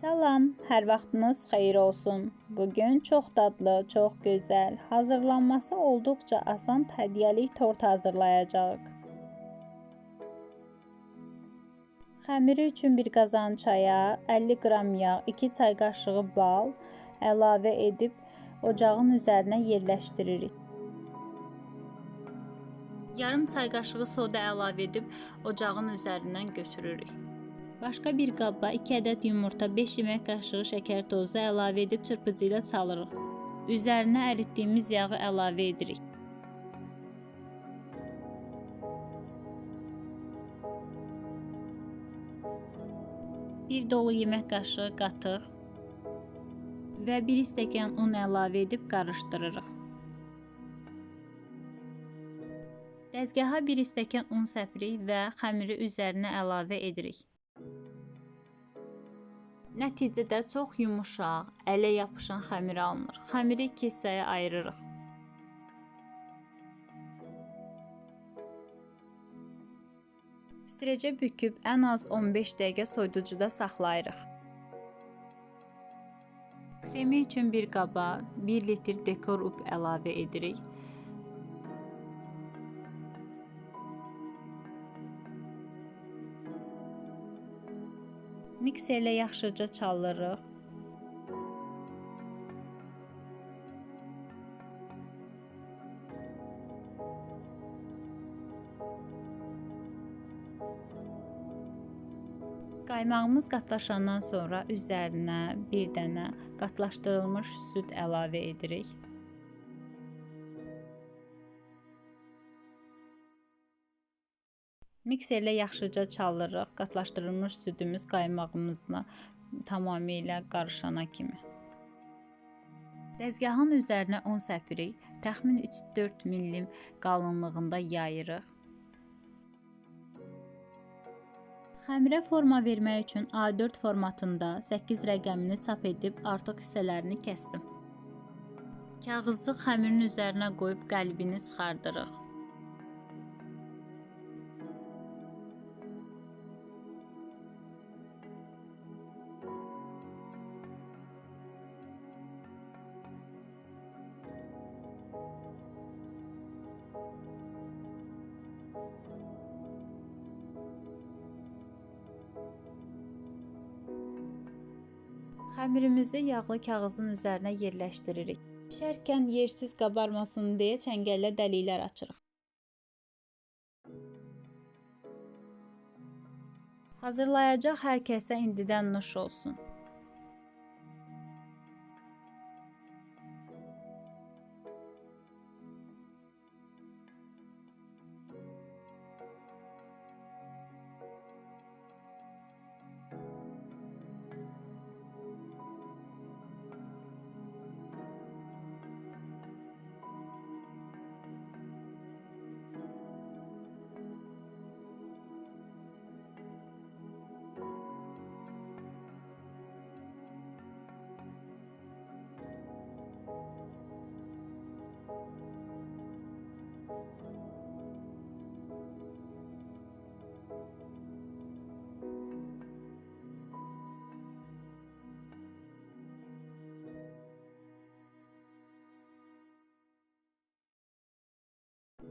Salam, hər vaxtınız xeyir olsun. Bu gün çox dadlı, çox gözəl, hazırlanması olduqca asan hədiyyəlik tort hazırlayacağıq. Xəmiri üçün bir qazan çaya 50 qram yağ, 2 çay qaşığı bal əlavə edib ocağın üzərinə yerləşdiririk. Yarım çay qaşığı soda əlavə edib ocağın üzərindən götürürük. Başqa bir qaba 2 ədəd yumurta, 5 yemək qaşığı şəkər tozu əlavə edib çırpıcı ilə çalırıq. Üzərinə əritdiyimiz yağı əlavə edirik. Bir dolu yemək qaşığı qatıq və 1 stəkan un əlavə edib qarışdırırıq. Dəzgaha 1 stəkan un səpirik və xəmiri üzərinə əlavə edirik. Nəticədə çox yumşaq, ələ yapışan xəmir alınır. Xəmiri iki hissəyə ayırırıq. Strəcə büküb ən az 15 dəqiqə soyuducuda saxlayırıq. Kremi üçün bir qaba 1 litr dekor up əlavə edirik. Mikserlə yaxşıca çalırıq. Qaymağımız qatlaşandan sonra üzərinə bir dənə qatlaşdırılmış süd əlavə edirik. Mikserlə yaxşıca çalırıq. Qatlaşdırılmış südümüz qaymağımızla tamamilə qarışana kimi. Dəzgahın üzərinə un səpirik. Təxmin 3-4 mm qalınlığında yayırıq. Xəmirə forma vermək üçün A4 formatında 8 rəqəmini çap edib artıq hissələrini kəsdim. Kağızı xəmirin üzərinə qoyub qəlbini çıxardırıq. Xəmirimizi yağlı kağızın üzərinə yerləşdiririk. Bişərkən yersiz qabarmasın deyə çəngəllə dəliklər açırıq. Hazırlayacaq hər kəsə indidən nuş olsun.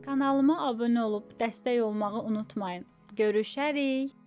Kanalıma abunə olub dəstək olmağı unutmayın. Görüşərik.